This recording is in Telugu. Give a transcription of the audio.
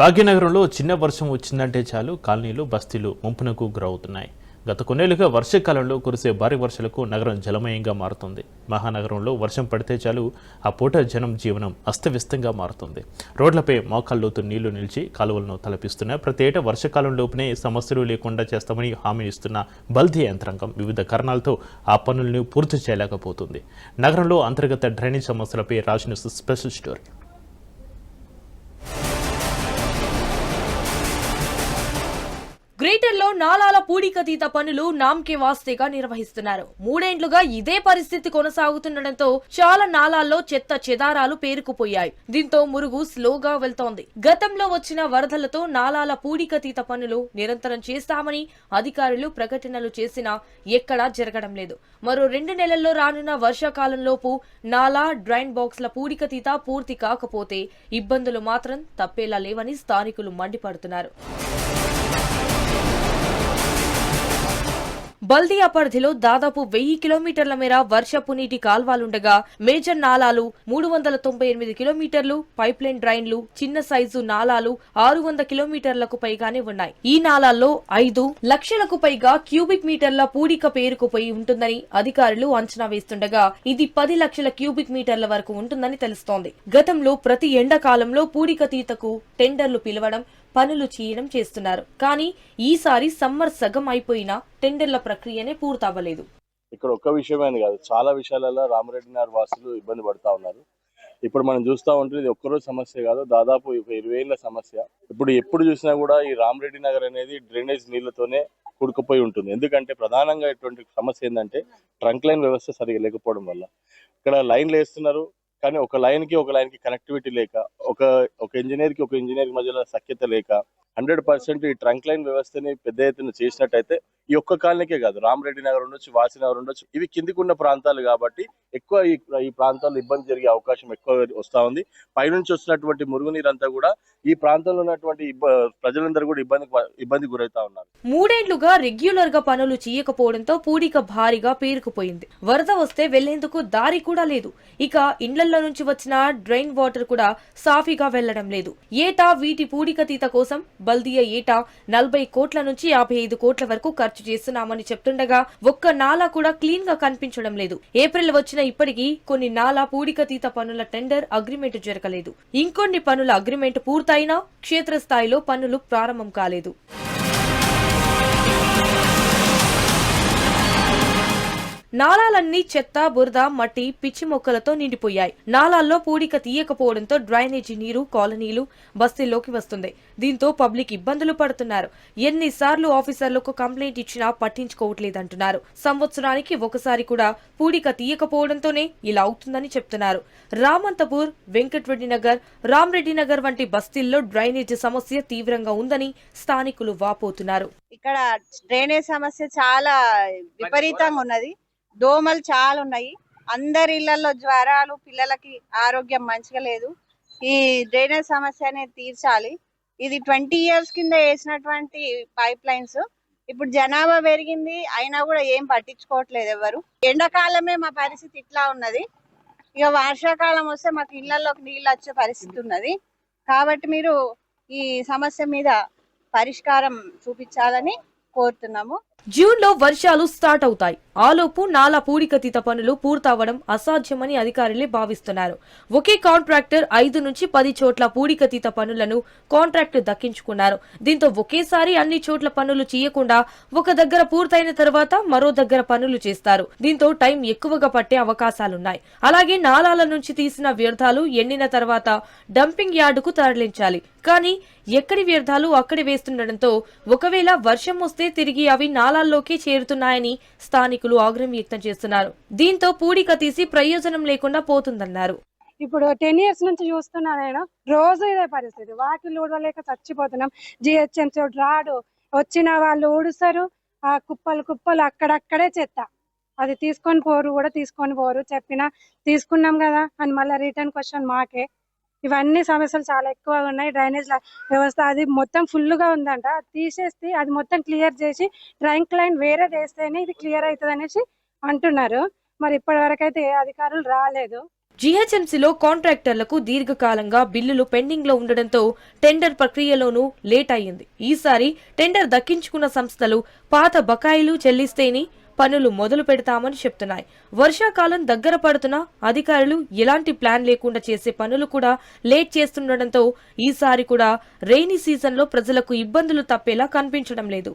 భాగ్యనగరంలో చిన్న వర్షం వచ్చిందంటే చాలు కాలనీలు బస్తీలు ముంపునకు గురవుతున్నాయి. గత కొన్నేళ్ళుగా వర్షాకాలంలో కురిసే భారీ వర్షాలకు నగరం జలమయంగా మారుతుంది. మహానగరంలో వర్షం పడితే చాలు ఆ పూట జనం జీవనం అస్తవ్యస్తంగా మారుతుంది. రోడ్లపై మోకాల్లోతు నీళ్ళు నిలిచి కాలువలను తలపిస్తున్న ప్రతి ఏటా వర్షాకాలంలోపునే సమస్యలు లేకుండా చేస్తామని హామీ ఇస్తున్న బల్దీ యంత్రాంగం వివిధ కారణాలతో ఆ పనులను పూర్తి చేయలేకపోతుంది. నగరంలో అంతర్గత డ్రైనేజ్ సమస్యలపై రాసిన స్పెషల్ స్టోరీ. గ్రేటర్లో నాలాల పూడికతీత పనులు నామ్కే వాస్తేగా నిర్వహిస్తున్నారు. మూడేండ్లుగా ఇదే పరిస్థితి కొనసాగుతుండటంతో చాలా నాలాల్లో చెత్త చెదారాలు పేరుకుపోయాయి. దీంతో మురుగు స్లోగా వెళ్తోంది. గతంలో వచ్చిన వరదలతో నాలాల పూడికతీత పనులు నిరంతరం చేస్తామని అధికారులు ప్రకటనలు చేసినా ఎక్కడా జరగడం లేదు. మరో రెండు నెలల్లో రానున్న వర్షాకాలంలోపు నాలా డ్రైన్ బాక్స్ల పూడికతీత పూర్తి కాకపోతే ఇబ్బందులు మాత్రం తప్పేలా లేవని స్థానికులు మండిపడుతున్నారు. బల్దియా పరిధిలో దాదాపు వెయ్యి కిలోమీటర్ల మేర వర్షపు నీటి కాల్వాలుండగా మేజర్ నాలాలు మూడు వందల తొంభై ఎనిమిది కిలోమీటర్లు పైప్లైన్ డ్రైన్లు చిన్న సైజు నాలాలు ఆరు వంద కిలోమీటర్లకు పైగానే ఉన్నాయి. ఈ నాలాల్లో ఐదు లక్షలకు పైగా క్యూబిక్ మీటర్ల పూడిక పేరుకుపోయి ఉంటుందని అధికారులు అంచనా వేస్తుండగా ఇది పది లక్షల క్యూబిక్ మీటర్ల వరకు ఉంటుందని తెలుస్తోంది. గతంలో ప్రతి ఎండాకాలంలో పూడిక తీతకు టెండర్లు పిలవడం పనులు చేయడం చేస్తున్నారు. కానీ ఈసారి సమ్మర్ సగం అయిపోయినా టెండర్ల ప్రక్రియనే పూర్తవ్వలేదు. ఇక్కడ ఒక్క విషయమే అని కాదు. చాలా విషయాలలో రామరెడ్డి నగర్ వాసులు ఇబ్బంది పడతా ఉన్నారు. ఇప్పుడు మనం చూస్తా ఉంటే ఇది ఒక్కరోజు సమస్య కాదు. దాదాపు ఒక ఇరవై ఏళ్ళ సమస్య. ఇప్పుడు ఎప్పుడు చూసినా కూడా ఈ రామరెడ్డి నగర్ అనేది డ్రైనేజ్ నీళ్ళతోనే కూడుకుపోయి ఉంటుంది. ఎందుకంటే ప్రధానంగా ఇటువంటి సమస్య ఏంటంటే ట్రంక్ లైన్ వ్యవస్థ సరిగా లేకపోవడం వల్ల. ఇక్కడ లైన్లు వేస్తున్నారు. కానీ ఒక లైన్కి ఒక లైన్కి కనెక్టివిటీ లేక ఒక ఒక ఇంజనీర్కి ఒక ఇంజనీర్ మధ్యలో సఖ్యత లేక హండ్రెడ్ పర్సెంట్ ఈ ట్రంక్ లైన్ వ్యవస్థని పెద్ద ఎత్తున చేసినట్టయితే ఈ ఒక్క కాలనీకే కాదు రామరెడ్డి నగర్ ఉండొచ్చు వాసినగర్ ఉండొచ్చు ఇవి కిందికున్న ప్రాంతాలు కాబట్టి ఎక్కువ ఈ ఈ ప్రాంతాల్లో ఇబ్బంది జరిగే అవకాశం ఎక్కువ వస్తూ ఉంది. పైనుంచి వస్తున్నటువంటి మురుగునీరు అంతా కూడా ఈ ప్రాంతంలో ఉన్నటువంటి ప్రజలందరూ కూడా ఇబ్బంది ఇబ్బంది గురవుతా ఉన్నారు. మూడేళ్ళుగా రెగ్యులర్గా పనులు చేయకపోవడంతో పూడిక భారీగా పేరుకుపోయింది. వరద వస్తే వెళ్ళేందుకు దారి కూడా లేదు. ఇక ఇండ్లలో నుంచి వచ్చిన డ్రైన్ వాటర్ కూడా సాఫీగా వెళ్ళడం లేదు. ఏటా వీటి పూడిక తీత కోసం బల్దియా ఏటా నలభై కోట్ల నుంచి యాభై ఐదు కోట్ల వరకు ఖర్చు చేస్తున్నామని చెప్తుండగా ఒక్క నాలా కూడా క్లీన్గా కనిపించడం లేదు. ఏప్రిల్ వచ్చిన ఇప్పటికీ కొన్ని నాలా పూడికతీత పనుల టెండర్ అగ్రిమెంట్ జరగలేదు. ఇంకొన్ని పనుల అగ్రిమెంట్ పూర్తయినా క్షేత్రస్థాయిలో పనులు ప్రారంభం కాలేదు. నాలాలన్నీ చెత్త బురద మట్టి పిచ్చి మొక్కలతో నిండిపోయాయి. నాలాల్లో పూడిక తీయకపోవడంతో డ్రైనేజీ నీరు కాలనీలు బస్తీల్లోకి వస్తుంది. దీంతో పబ్లిక్ ఇబ్బందులు పడుతున్నారు. ఎన్నిసార్లు ఆఫీసర్లకు కంప్లైంట్ ఇచ్చినా పట్టించుకోవట్లేదంటున్నారు. సంవత్సరానికి ఒకసారి కూడా పూడిక తీయకపోవడంతోనే ఇలా అవుతుందని చెప్తున్నారు. రామంతపూర్ వెంకటరెడ్డి నగర్ రామరెడ్డి నగర్ వంటి బస్తీల్లో డ్రైనేజీ సమస్య తీవ్రంగా ఉందని స్థానికులు వాపోతున్నారు. ఇక్కడ డ్రైనేజ్ సమస్య చాలా విపరీతంగా ఉన్నది. దోమలు చాలా ఉన్నాయి. అందరి ఇళ్ళలో జ్వరాలు పిల్లలకి ఆరోగ్యం మంచిగా లేదు. ఈ డ్రైనేజ్ సమస్య అనేది తీర్చాలి. ఇది ట్వంటీ ఇయర్స్ కింద వేసినటువంటి పైప్ లైన్స్. ఇప్పుడు జనాభా పెరిగింది అయినా కూడా ఏం పట్టించుకోవట్లేదు ఎవరు. ఎండాకాలమే మా పరిస్థితి ఇట్లా ఉన్నది. ఇక వర్షాకాలం వస్తే మాకు ఇళ్ళలోకి నీళ్ళు వచ్చే పరిస్థితి ఉన్నది. కాబట్టి మీరు ఈ సమస్య మీద పరిష్కారం చూపించాలని కోరుతున్నాము. జూన్లో వర్షాలు స్టార్ట్ అవుతాయి. ఆలోపు నాలా పూడికతీత పనులు పూర్తవడం అసాధ్యమని అధికారులే భావిస్తున్నారు. ఒకే కాంట్రాక్టర్ ఐదు నుంచి పది చోట్ల పూడికతీత పనులను కాంట్రాక్ట్ దక్కించుకున్నారు. దీంతో ఒకేసారి అన్ని చోట్ల పనులు చేయకుండా ఒక దగ్గర పూర్తయిన తర్వాత మరో దగ్గర పనులు చేస్తారు. దీంతో టైం ఎక్కువగా పట్టే అవకాశాలున్నాయి. అలాగే నాలాల నుంచి తీసిన వ్యర్థాలు ఎండిన తర్వాత డంపింగ్ యార్డుకు తరలించాలి. కానీ ఎక్కడి వ్యర్థాలు అక్కడి వేస్తుండటంతో ఒకవేళ వర్షం వస్తే తిరిగి అవి నాలాల్లోకి చేరుతున్నాయని స్థానికులు ఆగ్రహం వ్యక్తం చేస్తున్నారు. దీంతో పూడిక తీసి ప్రయోజనం లేకుండా పోతుందన్నారు. ఇప్పుడు టెన్ ఇయర్స్ నుంచి చూస్తున్నా నేను రోజు ఇదే పరిస్థితి. వాకిలు ఊడవలేక చచ్చిపోతున్నాం. జిహెచ్ఎంసీ రాడు. వచ్చిన వాళ్ళు ఊడుస్తారు. ఆ కుప్పలు కుప్పలు అక్కడక్కడే చెత్త. అది తీసుకొని పోరు కూడా తీసుకొని పోరు. చెప్పినా తీసుకున్నాం కదా అని మళ్ళీ రిటర్న్ క్వశ్చన్ మాకే. ఇవన్నీ సమస్యలు చాలా ఎక్కువగా ఉన్నాయి. డ్రైనేజ్ వ్యవస్థ అది మొత్తం ఫుల్గా ఉందంట. అది తీసేస్తే అది మొత్తం క్లియర్ చేసి ట్రంక్ లైన్ వేరే వేస్తేనే ఇది క్లియర్ అవుతుంది అనేసి అంటున్నారు. మరి ఇప్పటి వరకైతే ఏ అధికారులు రాలేదు. జీహెచ్ఎంసీలో కాంట్రాక్టర్లకు దీర్ఘకాలంగా బిల్లులు పెండింగ్లో ఉండడంతో టెండర్ ప్రక్రియలోనూ లేట్ అయ్యింది. ఈసారి టెండర్ దక్కించుకున్న సంస్థలు పాత బకాయిలు చెల్లిస్తేనే పనులు మొదలు పెడతామని చెప్తున్నాయి. వర్షాకాలం దగ్గర పడుతున్నా అధికారులు ఎలాంటి ప్లాన్ లేకుండా చేసే పనులు కూడా లేట్ చేస్తుండటంతో ఈసారి కూడా రెయినీ సీజన్లో ప్రజలకు ఇబ్బందులు తప్పేలా కనిపించడం లేదు.